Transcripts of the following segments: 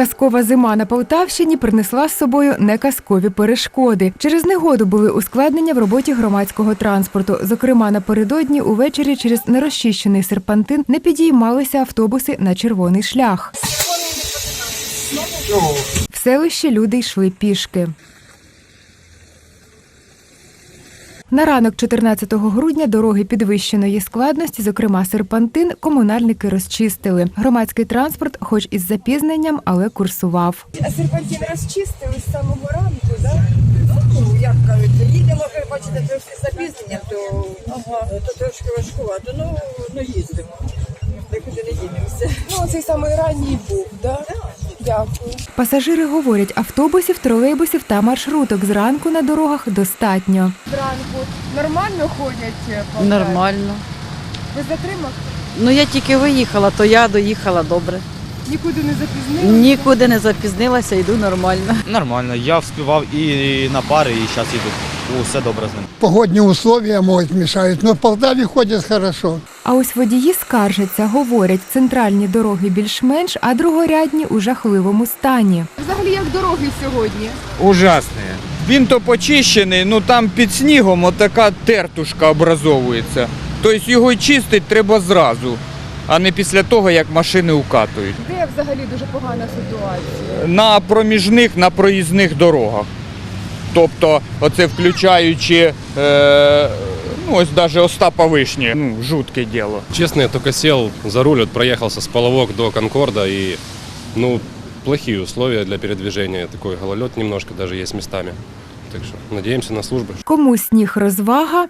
Казкова зима на Полтавщині принесла з собою неказкові перешкоди. Через негоду були ускладнення в роботі громадського транспорту. Зокрема, напередодні увечері через нерозчищений серпантин не підіймалися автобуси на червоний шлях. В селищі люди йшли пішки. На ранок 14 грудня дороги підвищеної складності, зокрема серпантин, комунальники розчистили. Громадський транспорт, хоч із запізненням, але курсував. А серпантин розчистили з самого ранку, да? Ну, як кажуть, їдемо, ви бачите, трошки з запізненням, то, то трошки важкувато. Ну, ну їздимо. Нікуди не їдемося. Ну, цей самий ранній був, да? Дякую. Пасажири говорять, автобусів, тролейбусів та маршруток зранку на дорогах достатньо. Зранку нормально ходять? по Нормально. Без затримок? Ну я тільки виїхала, то я доїхала добре. Нікуди не запізнилися? Нікуди не запізнилася, йду нормально. Нормально, я вспівав і на пари, і зараз їду. Усе добре з ним. Погодні условия, может, мешают, но в Полтаве ходят хорошо. А ось водії скаржаться, говорять, центральні дороги більш-менш, а другорядні у жахливому стані. Взагалі, як дороги сьогодні? ужасний. Він то почищений, ну там під снігом отака тертушка образовується. Тобто його чистити треба зразу, а не після того, як машини укатують. Де взагалі дуже погана ситуація? На проміжних, на проїзних дорогах. Тобто, оце включаючи, е, ну ось навіть Остапа Вишні, ну, жутке діло. Честно, я только сел за руль, вот проехался с Половок до Конкорда и, ну, плохие условия для передвижения. Такой гололед немножко даже есть местами. Так что надеемся на службы. Кому сніг розвага,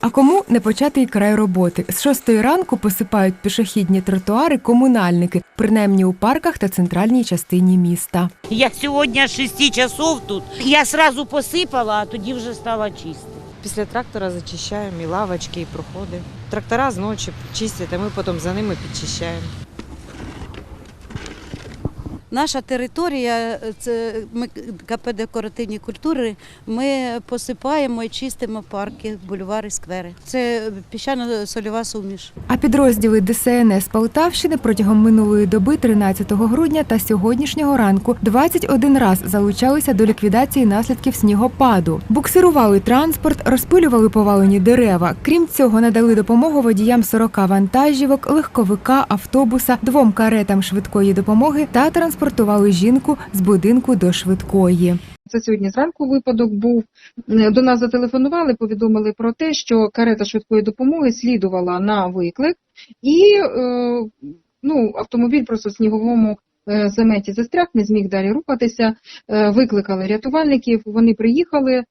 а кому не початий край роботи. З шостої ранку посипають пішохідні тротуари комунальники, принаймні у парках та центральній частині міста. Я сьогодні з 6 часов тут. Я сразу посипала, а тоді вже стало чисто. Після трактора зачищаємо і лавочки, і проходи. Трактора зночі чистять, а ми потім за ними підчищаємо. Наша територія, це ми КП декоративні культури. Ми посипаємо і чистимо парки, бульвари, сквери. Це піщано-сольова суміш. А підрозділи ДСНС Полтавщини протягом минулої доби, 13 грудня та сьогоднішнього ранку, 21 раз залучалися до ліквідації наслідків снігопаду. Буксирували транспорт, розпилювали повалені дерева. Крім цього, надали допомогу водіям 40 вантажівок, легковика, автобуса, двом каретам швидкої допомоги та транспортували жінку з будинку до швидкої. Це сьогодні зранку випадок був. Е, До нас зателефонували, повідомили про те, що карета швидкої допомоги слідувала на виклик, і е, ну, автомобіль просто в сніговому е, заметі застряг, не зміг далі рухатися. Викликали рятувальників, вони приїхали.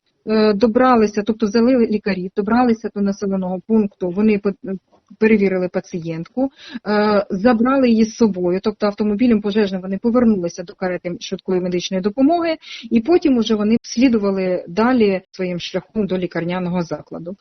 Добралися, тобто взяли лікарів, добралися до населеного пункту. Вони перевірили пацієнтку, е, забрали її з собою, тобто автомобілем пожежним вони повернулися до карети швидкої медичної допомоги, і потім уже вони слідували далі своїм шляхом до лікарняного закладу.